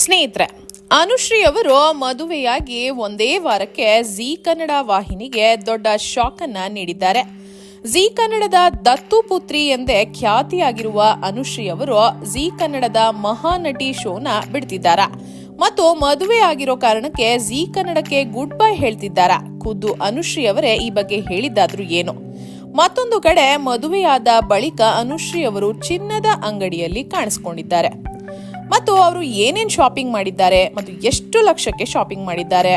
ಸ್ನೇಹಿತರೆ, ಅನುಶ್ರೀ ಅವರು ಮದುವೆಯಾಗಿ ಒಂದೇ ವಾರಕ್ಕೆ ಜಿ ಕನ್ನಡ ವಾಹಿನಿಗೆ ದೊಡ್ಡ ಶಾಕ್ ಅನ್ನ ನೀಡಿದ್ದಾರೆ. ಜಿ ಕನ್ನಡದ ದತ್ತು ಪುತ್ರಿ ಎಂದೇ ಖ್ಯಾತಿಯಾಗಿರುವ ಅನುಶ್ರೀ ಅವರು ಜಿ ಕನ್ನಡದ ಮಹಾನಟಿ ಶೋನ ಬಿಡ್ತಿದ್ದಾರ. ಮತ್ತು ಮದುವೆ ಆಗಿರೋ ಕಾರಣಕ್ಕೆ ಜಿ ಕನ್ನಡಕ್ಕೆ ಗುಡ್ ಬೈ ಹೇಳ್ತಿದ್ದಾರ. ಖುದ್ದು ಅನುಶ್ರೀ ಅವರೇ ಈ ಬಗ್ಗೆ ಹೇಳಿದ್ದಾದ್ರೂ ಏನು? ಮತ್ತೊಂದು ಕಡೆ ಮದುವೆಯಾದ ಬಳಿಕ ಅನುಶ್ರೀ ಅವರು ಚಿನ್ನದ ಅಂಗಡಿಯಲ್ಲಿ ಕಾಣಿಸ್ಕೊಂಡಿದ್ದಾರೆ. ಮತ್ತು ಅವರು ಏನೇನು ಶಾಪಿಂಗ್ ಮಾಡಿದ್ದಾರೆ ಮತ್ತು ಎಷ್ಟು ಲಕ್ಷಕ್ಕೆ ಶಾಪಿಂಗ್ ಮಾಡಿದ್ದಾರೆ.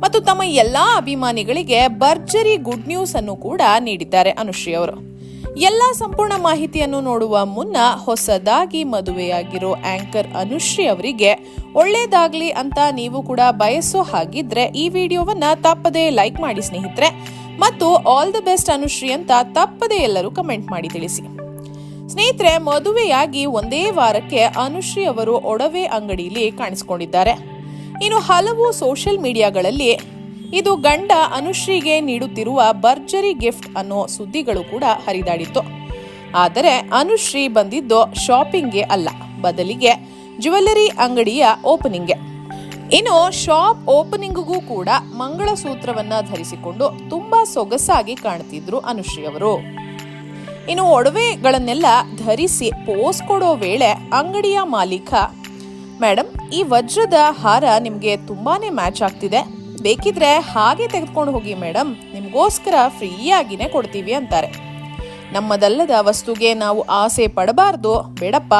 ಮತ್ತು ತಮ್ಮ ಎಲ್ಲ ಅಭಿಮಾನಿಗಳಿಗೆ ಭರ್ಜರಿ ಗುಡ್ ನ್ಯೂಸ್ ಅನ್ನು ಕೂಡ ನೀಡಿದ್ದಾರೆ ಅನುಶ್ರೀ ಅವರು. ಎಲ್ಲ ಸಂಪೂರ್ಣ ಮಾಹಿತಿಯನ್ನು ನೋಡುವ ಮುನ್ನ ಹೊಸದಾಗಿ ಮದುವೆಯಾಗಿರೋ ಆಂಕರ್ ಅನುಶ್ರೀ ಅವರಿಗೆ ಒಳ್ಳೇದಾಗ್ಲಿ ಅಂತ ನೀವು ಕೂಡ ಬಯಸೋ ಹಾಗಿದ್ರೆ ಈ ವಿಡಿಯೋವನ್ನ ತಪ್ಪದೇ ಲೈಕ್ ಮಾಡಿ ಸ್ನೇಹಿತರೆ. ಮತ್ತು ಆಲ್ ದ ಬೆಸ್ಟ್ ಅನುಶ್ರೀ ಅಂತ ತಪ್ಪದೇ ಎಲ್ಲರೂ ಕಮೆಂಟ್ ಮಾಡಿ ತಿಳಿಸಿ. ಸ್ನೇಹಿತರೆ, ಮದುವೆಯಾಗಿ ಒಂದೇ ವಾರಕ್ಕೆ ಅನುಶ್ರೀ ಅವರು ಒಡವೆ ಅಂಗಡಿಯಲ್ಲಿ ಕಾಣಿಸಿಕೊಂಡಿದ್ದಾರೆ. ಇನ್ನು ಹಲವು ಸೋಷಿಯಲ್ ಮೀಡಿಯಾಗಳಲ್ಲಿ ಇದು ಗಂಡ ಅನುಶ್ರೀಗೆ ನೀಡುತ್ತಿರುವ ಭರ್ಜರಿ ಗಿಫ್ಟ್ ಅನ್ನೋ ಸುದ್ದಿಗಳು ಕೂಡ ಹರಿದಾಡಿತ್ತು. ಆದರೆ ಅನುಶ್ರೀ ಬಂದಿದ್ದು ಶಾಪಿಂಗ್ಗೆ ಅಲ್ಲ, ಬದಲಿಗೆ ಜ್ಯುವೆಲ್ಲರಿ ಅಂಗಡಿಯ ಓಪನಿಂಗ್ಗೆ. ಇನ್ನು ಶಾಪ್ ಓಪನಿಂಗ್ಗೂ ಕೂಡ ಮಂಗಳಸೂತ್ರವನ್ನ ಧರಿಸಿಕೊಂಡು ತುಂಬಾ ಸೊಗಸಾಗಿ ಕಾಣ್ತಿದ್ರು ಅನುಶ್ರೀ ಅವರು. ಇನ್ನು ಒಡವೆಗಳನ್ನೆಲ್ಲ ಧರಿಸಿ ಪೋಸ್ ಕೊಡೋ ವೇಳೆ ಅಂಗಡಿಯ ಮಾಲೀಕ ಮೇಡಮ್ ಈ ವಜ್ರದ ಹಾರ ನಿಮಗೆ ತುಂಬಾನೇ ಮ್ಯಾಚ್ ಆಗ್ತಿದೆ. ಬೇಕಿದ್ರೆ ಹಾಗೆ ತೆಗೆದುಕೊಂಡು ಹೋಗಿ ಮೇಡಮ್ ನಿಮಗೋಸ್ಕರ ಫ್ರೀಯಾಗಿನೇ ಕೊಡ್ತೀವಿ, ಅಂತಾರೆ. ನಮ್ಮದಲ್ಲದ ವಸ್ತುಗೆ ನಾವು ಆಸೆ ಪಡಬಾರ್ದು, ಬೇಡಪ್ಪ,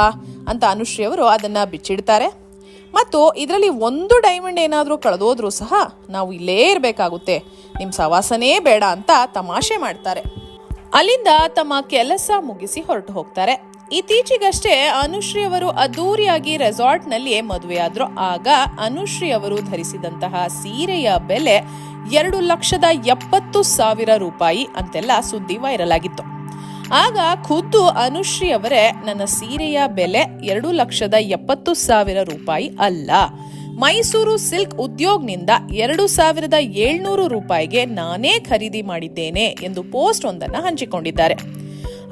ಅಂತ ಅನುಶ್ರೀಯವರು ಅದನ್ನ ಬಿಚ್ಚಿಡ್ತಾರೆ. ಮತ್ತು ಇದರಲ್ಲಿ ಒಂದು ಡೈಮಂಡ್ ಏನಾದರೂ ಕಳೆದೋದ್ರೂ ಸಹ ನಾವು ಇಲ್ಲೇ ಇರಬೇಕಾಗುತ್ತೆ. ನಿಮ್ಮ ಸವಾಸನೇ ಬೇಡ ಅಂತ ತಮಾಷೆ ಮಾಡ್ತಾರೆ. ಅಲ್ಲಿಂದ ತಮ್ಮ ಕೆಲಸ ಮುಗಿಸಿ ಹೊರಟು ಹೋಗ್ತಾರೆ. ಇತ್ತೀಚೆಗಷ್ಟೇ ಅನುಶ್ರೀ ಅವರು ಅದ್ದೂರಿಯಾಗಿ ರೆಸಾರ್ಟ್ನಲ್ಲಿ ಮದುವೆಯಾದ್ರು. ಆಗ ಅನುಶ್ರೀ ಅವರು ಧರಿಸಿದಂತಹ ಸೀರೆಯ ಬೆಲೆ ಎರಡು ಲಕ್ಷದ ಎಪ್ಪತ್ತು ಸಾವಿರ ರೂಪಾಯಿ ಅಂತೆಲ್ಲ ಸುದ್ದಿ ವೈರಲ್ ಆಗಿತ್ತು. ಆಗ ಖುದ್ದು ಅನುಶ್ರೀ ಅವರೇ, ನನ್ನ ಸೀರೆಯ ಬೆಲೆ ಎರಡು ಲಕ್ಷದ ಎಪ್ಪತ್ತು ಸಾವಿರ ರೂಪಾಯಿ ಅಲ್ಲ. ಮೈಸೂರು ಸಿಲ್ಕ್ ಉದ್ಯೋಗ್ನಿಂದ ಎರಡು ಸಾವಿರದ ಏಳ್ನೂರು ರೂಪಾಯಿಗೆ ನಾನೇ ಖರೀದಿ ಮಾಡಿದ್ದೇನೆ ಎಂದು ಪೋಸ್ಟ್ ಒಂದನ್ನು ಹಂಚಿಕೊಂಡಿದ್ದಾರೆ.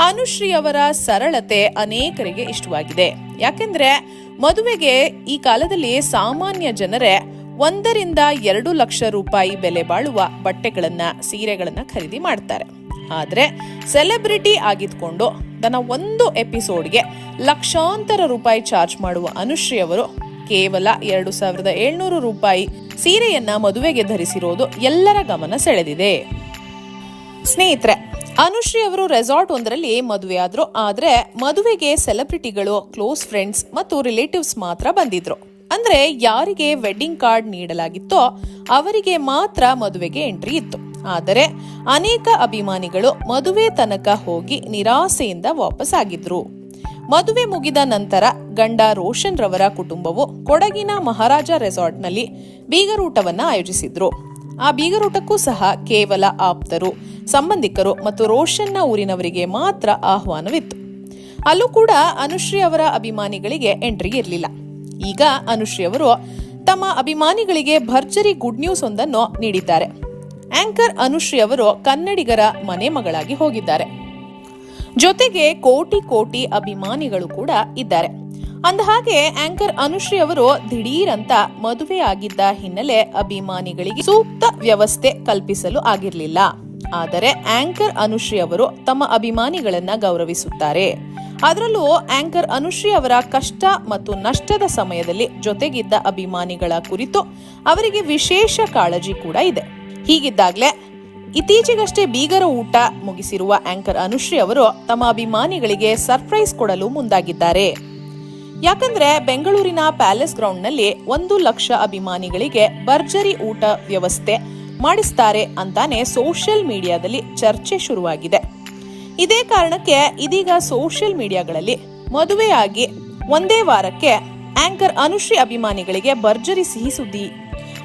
ಅನುಶ್ರೀ ಅವರ ಸರಳತೆ ಅನೇಕರಿಗೆ ಇಷ್ಟವಾಗಿದೆ. ಯಾಕೆಂದ್ರೆ ಮದುವೆಗೆ ಈ ಕಾಲದಲ್ಲಿ ಸಾಮಾನ್ಯ ಜನರೇ ಒಂದರಿಂದ ಎರಡು ಲಕ್ಷ ರೂಪಾಯಿ ಬೆಲೆ ಬಾಳುವ ಬಟ್ಟೆಗಳನ್ನ, ಸೀರೆಗಳನ್ನ ಖರೀದಿ ಮಾಡ್ತಾರೆ. ಆದ್ರೆ ಸೆಲೆಬ್ರಿಟಿ ಆಗಿದ್ಕೊಂಡು ತನ್ನ ಒಂದು ಎಪಿಸೋಡ್ಗೆ ಲಕ್ಷಾಂತರ ರೂಪಾಯಿ ಚಾರ್ಜ್ ಮಾಡುವ ಅನುಶ್ರೀ ಅವರು ಕೇವಲ ಎರಡು ಸಾವಿರದ ಏಳ್ನೂರು ರೂಪಾಯಿ. ಸೀರೆಯನ್ನ ಮದುವೆಗೆ ಧರಿಸಿರೋದು ಎಲ್ಲರ ಗಮನ ಸೆಳೆದಿದೆ. ಸ್ನೇಹಿತರೆ, ಅನುಶ್ರೀ ಅವರು ರೆಸಾರ್ಟ್ ಒಂದರಲ್ಲಿ ಮದುವೆಯಾದ್ರು, ಆದ್ರೆ ಮದುವೆಗೆ ಸೆಲೆಬ್ರಿಟಿಗಳು, ಕ್ಲೋಸ್ ಫ್ರೆಂಡ್ಸ್ ಮತ್ತು ರಿಲೇಟಿವ್ಸ್ ಮಾತ್ರ ಬಂದಿದ್ರು. ಅಂದ್ರೆ ಯಾರಿಗೆ ವೆಡ್ಡಿಂಗ್ ಕಾರ್ಡ್ ನೀಡಲಾಗಿತ್ತೋ ಅವರಿಗೆ ಮಾತ್ರ ಮದುವೆಗೆ ಎಂಟ್ರಿ ಇತ್ತು. ಆದರೆ ಅನೇಕ ಅಭಿಮಾನಿಗಳು ಮದುವೆ ತನಕ ಹೋಗಿ ನಿರಾಸೆಯಿಂದ ವಾಪಸ್ ಆಗಿದ್ರು. ಮದುವೆ ಮುಗಿದ ನಂತರ ಗಂಡ ರೋಷನ್ ರವರ ಕುಟುಂಬವು ಕೊಡಗಿನ ಮಹಾರಾಜ ರೆಸಾರ್ಟ್ನಲ್ಲಿ ಬೀಗರೂಟವನ್ನು ಆಯೋಜಿಸಿದ್ರು. ಆ ಬೀಗರೂಟಕ್ಕೂ ಸಹ ಕೇವಲ ಆಪ್ತರು, ಸಂಬಂಧಿಕರು ಮತ್ತು ರೋಷನ್ನ ಊರಿನವರಿಗೆ ಮಾತ್ರ ಆಹ್ವಾನವಿತ್ತು. ಅಲ್ಲೂ ಕೂಡ ಅನುಶ್ರೀ ಅವರ ಅಭಿಮಾನಿಗಳಿಗೆ ಎಂಟ್ರಿ ಇರಲಿಲ್ಲ. ಈಗ ಅನುಶ್ರೀ ಅವರು ತಮ್ಮ ಅಭಿಮಾನಿಗಳಿಗೆ ಭರ್ಜರಿ ಗುಡ್ ನ್ಯೂಸ್ ಒಂದನ್ನು ನೀಡಿದ್ದಾರೆ. ಆಂಕರ್ ಅನುಶ್ರೀ ಅವರು ಕನ್ನಡಿಗರ ಮನೆ ಮಗಳಾಗಿ ಹೋಗಿದ್ದಾರೆ. ಜೊತೆಗೆ ಕೋಟಿ ಕೋಟಿ ಅಭಿಮಾನಿಗಳು ಕೂಡ ಇದ್ದಾರೆ. ಅಂದಹಾಗೆ, ಆಂಕರ್ ಅನುಶ್ರೀ ಅವರು ದಿಢೀರಂತ ಅಂತ ಮದುವೆ ಆಗಿದ್ದ ಹಿನ್ನೆಲೆ ಅಭಿಮಾನಿಗಳಿಗೆ ಸೂಕ್ತ ವ್ಯವಸ್ಥೆ ಕಲ್ಪಿಸಲು ಆಗಿರಲಿಲ್ಲ. ಆದರೆ, ಆಂಕರ್ ಅನುಶ್ರೀ ಅವರು ತಮ್ಮ ಅಭಿಮಾನಿಗಳನ್ನ ಗೌರವಿಸುತ್ತಾರೆ. ಅದರಲ್ಲೂ ಆಂಕರ್ ಅನುಶ್ರೀ ಅವರ ಕಷ್ಟ ಮತ್ತು ನಷ್ಟದ ಸಮಯದಲ್ಲಿ ಜೊತೆಗಿದ್ದ ಅಭಿಮಾನಿಗಳ ಕುರಿತು ಅವರಿಗೆ ವಿಶೇಷ ಕಾಳಜಿ ಕೂಡ ಇದೆ. ಹೀಗಿದ್ದಾಗ್ಲೇ ಇತ್ತೀಚೆಗಷ್ಟೇ ಬೀಗರ ಊಟ ಮುಗಿಸಿರುವ ಆಂಕರ್ ಅನುಶ್ರೀ ಅವರು ತಮ್ಮ ಅಭಿಮಾನಿಗಳಿಗೆ ಸರ್ಪ್ರೈಸ್ ಕೊಡಲು ಮುಂದಾಗಿದ್ದಾರೆ. ಯಾಕಂದ್ರೆ ಬೆಂಗಳೂರಿನ ಪ್ಯಾಲೇಸ್ ಗ್ರೌಂಡ್ನಲ್ಲಿ ಒಂದು ಲಕ್ಷ ಅಭಿಮಾನಿಗಳಿಗೆ ಭರ್ಜರಿ ಊಟ ವ್ಯವಸ್ಥೆ ಮಾಡಿಸ್ತಾರೆ ಅಂತಾನೆ ಸೋಷಿಯಲ್ ಮೀಡಿಯಾದಲ್ಲಿ ಚರ್ಚೆ ಶುರುವಾಗಿದೆ. ಇದೇ ಕಾರಣಕ್ಕೆ ಇದೀಗ ಸೋಷಿಯಲ್ ಮೀಡಿಯಾಗಳಲ್ಲಿ ಮದುವೆಯಾಗಿ ಒಂದೇ ವಾರಕ್ಕೆ ಆಂಕರ್ ಅನುಶ್ರೀ ಅಭಿಮಾನಿಗಳಿಗೆ ಭರ್ಜರಿ ಸಿಹಿ ಸುದ್ದಿ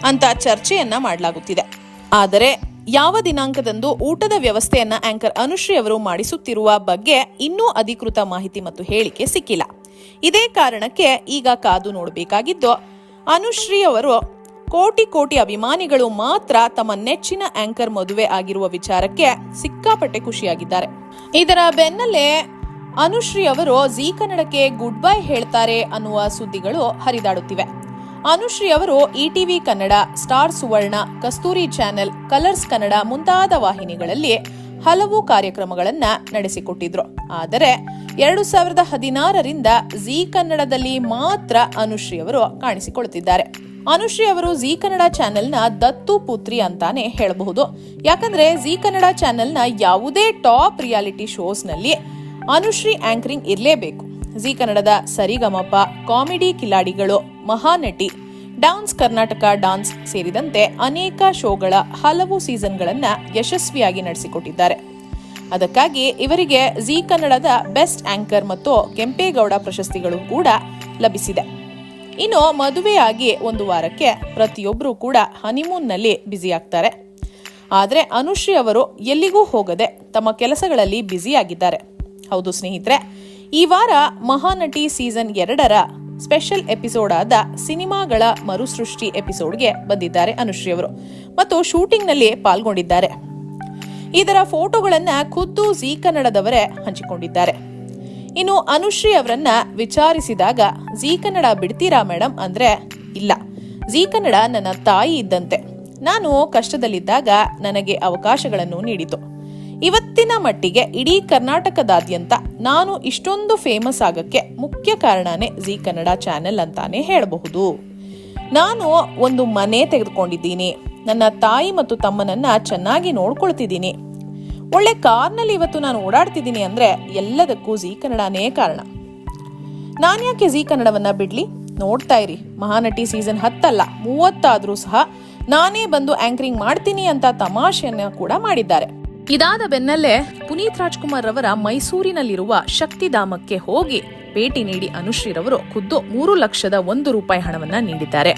ಅಂತ ಚರ್ಚೆಯನ್ನ ಮಾಡಲಾಗುತ್ತಿದೆ. ಆದರೆ ಯಾವ ದಿನಾಂಕದಂದು ಊಟದ ವ್ಯವಸ್ಥೆಯನ್ನ ಆಂಕರ್ ಅನುಶ್ರೀ ಅವರು ಮಾಡಿಸುತ್ತಿರುವ ಬಗ್ಗೆ ಇನ್ನೂ ಅಧಿಕೃತ ಮಾಹಿತಿ ಮತ್ತು ಹೇಳಿಕೆ ಸಿಕ್ಕಿಲ್ಲ. ಇದೇ ಕಾರಣಕ್ಕೆ ಈಗ ಕಾದು ನೋಡಬೇಕಾಗಿದ್ದು, ಅನುಶ್ರೀ ಅವರು ಕೋಟಿ ಕೋಟಿ ಅಭಿಮಾನಿಗಳು ಮಾತ್ರ ತಮ್ಮ ನೆಚ್ಚಿನ ಆಂಕರ್ ಮದುವೆ ಆಗಿರುವ ವಿಚಾರಕ್ಕೆ ಸಿಕ್ಕಾಪಟ್ಟೆ ಖುಷಿಯಾಗಿದ್ದಾರೆ. ಇದರ ಬೆನ್ನಲ್ಲೇ ಅನುಶ್ರೀ ಅವರು ಜಿ ಕನ್ನಡಕ್ಕೆ ಗುಡ್ ಬೈ ಹೇಳ್ತಾರೆ ಅನ್ನುವ ಸುದ್ದಿಗಳು ಹರಿದಾಡುತ್ತಿವೆ. ಅನುಶ್ರೀ ಅವರು ETV Kannada, star Suvarna, Kasturi channel, Colors Kannada ಮುಂತಾದ ವಾಹಿನಿಗಳಲ್ಲಿ ಹಲವು ಕಾರ್ಯಕ್ರಮಗಳನ್ನ ನಡೆಸಿಕೊಟ್ಟಿದ್ರು. ಆದರೆ ಎರಡು ಸಾವಿರದ ಹದಿನಾರರಿಂದ ಜಿ ಕನ್ನಡದಲ್ಲಿ ಮಾತ್ರ ಅನುಶ್ರೀ ಅವರು ಕಾಣಿಸಿಕೊಳ್ತಿದ್ದಾರೆ. ಅನುಶ್ರೀ ಅವರು ಜಿ ಕನ್ನಡ ಚಾನೆಲ್ನ ದತ್ತು ಪುತ್ರಿ ಅಂತಾನೆ ಹೇಳಬಹುದು. ಯಾಕಂದ್ರೆ ಜಿ ಕನ್ನಡ ಚಾನೆಲ್ನ ಯಾವುದೇ ಟಾಪ್ ರಿಯಾಲಿಟಿ ಶೋಸ್ನಲ್ಲಿ ಅನುಶ್ರೀ ಆಂಕರಿಂಗ್ ಇರಲೇಬೇಕು. ಜಿ ಕನ್ನಡದ ಸರಿಗಮಪ ಕಾಮಿಡಿ ಕಿಲಾಡಿಗಳು, ಮಹಾನಟಿ, ಡಾನ್ಸ್ ಕರ್ನಾಟಕ ಡಾನ್ಸ್ ಸೇರಿದಂತೆ ಅನೇಕ ಶೋಗಳ ಹಲವು ಸೀಸನ್ಗಳನ್ನು ಯಶಸ್ವಿಯಾಗಿ ನಡೆಸಿಕೊಟ್ಟಿದ್ದಾರೆ. ಅದಕ್ಕಾಗಿ ಇವರಿಗೆ ಜಿ ಕನ್ನಡದ ಬೆಸ್ಟ್ ಆಂಕರ್ ಮತ್ತು ಕೆಂಪೇಗೌಡ ಪ್ರಶಸ್ತಿಗಳು ಕೂಡ ಲಭಿಸಿದೆ. ಇನ್ನು ಮದುವೆಯಾಗಿ ಒಂದು ವಾರಕ್ಕೆ ಪ್ರತಿಯೊಬ್ಬರೂ ಕೂಡ ಹನಿಮೂನ್ನಲ್ಲಿ ಬ್ಯುಸಿ ಆಗ್ತಾರೆ ಆದರೆ ಅನುಶ್ರೀ ಅವರು ಎಲ್ಲಿಗೂ ಹೋಗದೆ ತಮ್ಮ ಕೆಲಸಗಳಲ್ಲಿ ಬ್ಯುಸಿಯಾಗಿದ್ದಾರೆ. ಹೌದು ಸ್ನೇಹಿತರೆ ಈ ವಾರ ಮಹಾನಟಿ ಸೀಸನ್ ಎರಡರ ಸ್ಪೆಷಲ್ ಎಪಿಸೋಡ್ ಆದ ಸಿನಿಮಾಗಳ ಮರುಸೃಷ್ಟಿ ಎಪಿಸೋಡ್ಗೆ ಬಂದಿದ್ದಾರೆ ಅನುಶ್ರೀ ಅವರು ಮತ್ತು ಶೂಟಿಂಗ್ನಲ್ಲಿ ಪಾಲ್ಗೊಂಡಿದ್ದಾರೆ. ಇದರ ಫೋಟೋಗಳನ್ನ ಖುದ್ದು ಜೀ ಕನ್ನಡದವರೇ ಹಂಚಿಕೊಂಡಿದ್ದಾರೆ. ಇನ್ನು ಅನುಶ್ರೀ ಅವರನ್ನ ವಿಚಾರಿಸಿದಾಗ, ಜೀ ಕನ್ನಡ ಬಿಡ್ತೀರಾ ಮೇಡಮ್ ಅಂದ್ರೆ ಇಲ್ಲ. ಜೀ ಕನ್ನಡ ನನ್ನ ತಾಯಿ ಇದ್ದಂತೆ. ನಾನು ಕಷ್ಟದಲ್ಲಿದ್ದಾಗ ನನಗೆ ಅವಕಾಶಗಳನ್ನು ನೀಡಿತು. ಇವತ್ತಿನ ಮಟ್ಟಿಗೆ ಇಡೀ ಕರ್ನಾಟಕದಾದ್ಯಂತ ನಾನು ಇಷ್ಟೊಂದು ಫೇಮಸ್ ಆಗಕ್ಕೆ ಮುಖ್ಯ ಕಾರಣನೇ ಜಿ ಕನ್ನಡ ಚಾನೆಲ್ ಅಂತಾನೆ ಹೇಳಬಹುದು. ನಾನು ಒಂದು ಮನೆ ತೆಗೆದುಕೊಂಡಿದ್ದೀನಿ. ನನ್ನ ತಾಯಿ ಮತ್ತು ತಮ್ಮನನ್ನ ಚೆನ್ನಾಗಿ ನೋಡ್ಕೊಳ್ತಿದ್ದೀನಿ. ಒಳ್ಳೆ ಕಾರ್ನಲ್ಲಿ ಇವತ್ತು ನಾನು ಓಡಾಡ್ತಿದ್ದೀನಿ ಅಂದ್ರೆ ಎಲ್ಲದಕ್ಕೂ ಜಿ ಕನ್ನಡನೇ ಕಾರಣ. ನಾನು ಯಾಕೆ ಜಿ ಕನ್ನಡವನ್ನ ಬಿಡ್ಲಿ? ನೋಡ್ತಾ ಇರಿ, ಮಹಾನಟಿ ಸೀಸನ್ ಹತ್ತಲ್ಲ, ಮೂವತ್ತಾದ್ರೂ ಸಹ ನಾನೇ ಬಂದು ಆಂಕರಿಂಗ್ ಮಾಡ್ತೀನಿ ಅಂತ ತಮಾಷೆಯನ್ನ ಕೂಡ ಮಾಡಿದ್ದಾರೆ. ಇದಾದ ಬೆನ್ನಲ್ಲೇ ಪುನೀತ್ ರಾಜ್ಕುಮಾರ್ ರವರ ಮೈಸೂರಿನಲ್ಲಿರುವ ಶಕ್ತಿಧಾಮಕ್ಕೆ ಹೋಗಿ ಭೇಟಿ ನೀಡಿ ಅನುಶ್ರೀರವರು ಖುದ್ದು ಮೂರು ಲಕ್ಷದ ಒಂದು ರೂಪಾಯಿ ಹಣವನ್ನ ನೀಡಿದ್ದಾರೆ.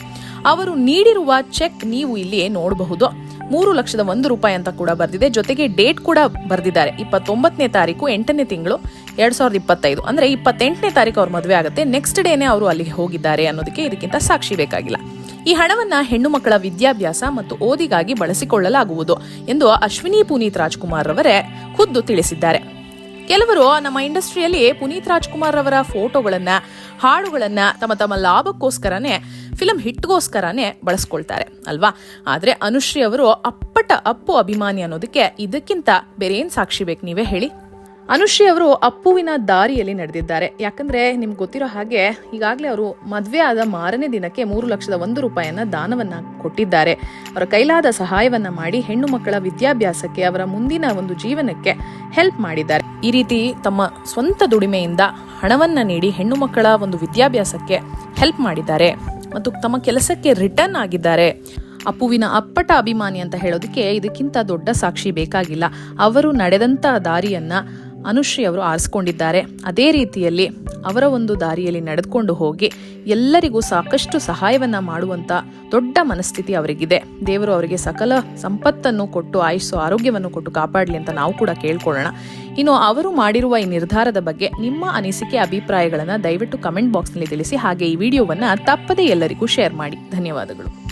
ಅವರು ನೀಡಿರುವ ಚೆಕ್ ನೀವು ಇಲ್ಲಿ ನೋಡಬಹುದು. ಮೂರು ಲಕ್ಷದ ಒಂದು ರೂಪಾಯಿ ಅಂತ ಕೂಡ ಬರೆದಿದೆ. ಜೊತೆಗೆ ಡೇಟ್ ಕೂಡ ಬರೆದಿದ್ದಾರೆ. ಇಪ್ಪತ್ತೊಂಬತ್ತನೇ ತಾರೀಕು ಎಂಟನೇ ತಿಂಗಳು ಎರಡ್ ಸಾವಿರದ ಇಪ್ಪತ್ತೈದು. ಅಂದ್ರೆ ಇಪ್ಪತ್ತೆಂಟನೇ ತಾರೀಕು ಅವ್ರ ಮದುವೆ ಆಗುತ್ತೆ. ನೆಕ್ಸ್ಟ್ ಡೇನೆ ಅವರು ಅಲ್ಲಿಗೆ ಹೋಗಿದ್ದಾರೆ ಅನ್ನೋದಕ್ಕೆ ಇದಕ್ಕಿಂತ ಸಾಕ್ಷಿ ಬೇಕಾಗಿಲ್ಲ. ಈ ಹಣವನ್ನ ಹೆಣ್ಣು ಮಕ್ಕಳ ವಿದ್ಯಾಭ್ಯಾಸ ಮತ್ತು ಓದಿಗಾಗಿ ಬಳಸಿಕೊಳ್ಳಲಾಗುವುದು ಎಂದು ಅಶ್ವಿನಿ ಪುನೀತ್ ರಾಜ್ಕುಮಾರ್ ರವರೇ ಖುದ್ದು ತಿಳಿಸಿದ್ದಾರೆ. ಕೆಲವರು ನಮ್ಮ ಇಂಡಸ್ಟ್ರಿಯಲ್ಲಿ ಪುನೀತ್ ರಾಜ್ಕುಮಾರ್ ಅವರ ಫೋಟೋಗಳನ್ನ, ಹಾಡುಗಳನ್ನ ತಮ್ಮ ತಮ್ಮ ಲಾಭಕ್ಕೋಸ್ಕರನೇ, ಫಿಲಂ ಹಿಟ್ಗೋಸ್ಕರನೇ ಬಳಸ್ಕೊಳ್ತಾರೆ, ಅಲ್ವಾ? ಆದ್ರೆ ಅನುಶ್ರೀ ಅವರು ಅಪ್ಪಟ ಅಪ್ಪು ಅಭಿಮಾನಿ ಅನ್ನೋದಕ್ಕೆ ಇದಕ್ಕಿಂತ ಬೇರೆ ಏನ್ ಸಾಕ್ಷಿ ಬೇಕು ನೀವೇ ಹೇಳಿ? ಅನುಶ್ರೀ ಅವರು ಅಪ್ಪುವಿನ ದಾರಿಯಲ್ಲಿ ನಡೆದಿದ್ದಾರೆ. ಯಾಕಂದ್ರೆ ನಿಮ್ಗೆ ಗೊತ್ತಿರೋ ಹಾಗೆ ಈಗಾಗಲೇ ಅವರು ಮದುವೆ ಆದ ಮಾರನೇ ದಿನಕ್ಕೆ ಮೂರು ಲಕ್ಷದ ಒಂದು ರೂಪಾಯಿಯನ್ನ ದಾನವನ್ನ ಕೊಟ್ಟಿದ್ದಾರೆ. ಅವರ ಕೈಲಾದ ಸಹಾಯವನ್ನ ಮಾಡಿ ಹೆಣ್ಣು ಮಕ್ಕಳ ವಿದ್ಯಾಭ್ಯಾಸಕ್ಕೆ ಅವರ ಮುಂದಿನ ಒಂದು ಜೀವನಕ್ಕೆ ಹೆಲ್ಪ್ ಮಾಡಿದ್ದಾರೆ. ಈ ರೀತಿ ತಮ್ಮ ಸ್ವಂತ ದುಡಿಮೆಯಿಂದ ಹಣವನ್ನ ನೀಡಿ ಹೆಣ್ಣು ಮಕ್ಕಳ ಒಂದು ವಿದ್ಯಾಭ್ಯಾಸಕ್ಕೆ ಹೆಲ್ಪ್ ಮಾಡಿದ್ದಾರೆ ಮತ್ತು ತಮ್ಮ ಕೆಲಸಕ್ಕೆ ರಿಟರ್ನ್ ಆಗಿದ್ದಾರೆ. ಅಪ್ಪುವಿನ ಅಪ್ಪಟ ಅಭಿಮಾನಿ ಅಂತ ಹೇಳೋದಕ್ಕೆ ಇದಕ್ಕಿಂತ ದೊಡ್ಡ ಸಾಕ್ಷಿ ಬೇಕಾಗಿಲ್ಲ. ಅವರು ನಡೆದಂತ ದಾರಿಯನ್ನ ಅನುಶ್ರೀ ಅವರು ಆರಿಸ್ಕೊಂಡಿದ್ದಾರೆ. ಅದೇ ರೀತಿಯಲ್ಲಿ ಅವರ ಒಂದು ದಾರಿಯಲ್ಲಿ ನಡೆದುಕೊಂಡು ಹೋಗಿ ಎಲ್ಲರಿಗೂ ಸಾಕಷ್ಟು ಸಹಾಯವನ್ನ ಮಾಡುವಂತ ದೊಡ್ಡ ಮನಸ್ಥಿತಿ ಅವರಿಗಿದೆ. ದೇವರು ಅವರಿಗೆ ಸಕಲ ಸಂಪತ್ತನ್ನು ಕೊಟ್ಟು, ಆಯುಸ್ಸು, ಆರೋಗ್ಯವನ್ನು ಕೊಟ್ಟು ಕಾಪಾಡಲಿ ಅಂತ ನಾವು ಕೂಡ ಕೇಳ್ಕೊಳ್ಳೋಣ. ಇನ್ನು ಅವರು ಮಾಡಿರುವ ಈ ನಿರ್ಧಾರದ ಬಗ್ಗೆ ನಿಮ್ಮ ಅನಿಸಿಕೆ, ಅಭಿಪ್ರಾಯಗಳನ್ನು ದಯವಿಟ್ಟು ಕಮೆಂಟ್ ಬಾಕ್ಸ್ನಲ್ಲಿ ತಿಳಿಸಿ, ಹಾಗೆ ಈ ವಿಡಿಯೋವನ್ನು ತಪ್ಪದೇ ಎಲ್ಲರಿಗೂ ಶೇರ್ ಮಾಡಿ. ಧನ್ಯವಾದಗಳು.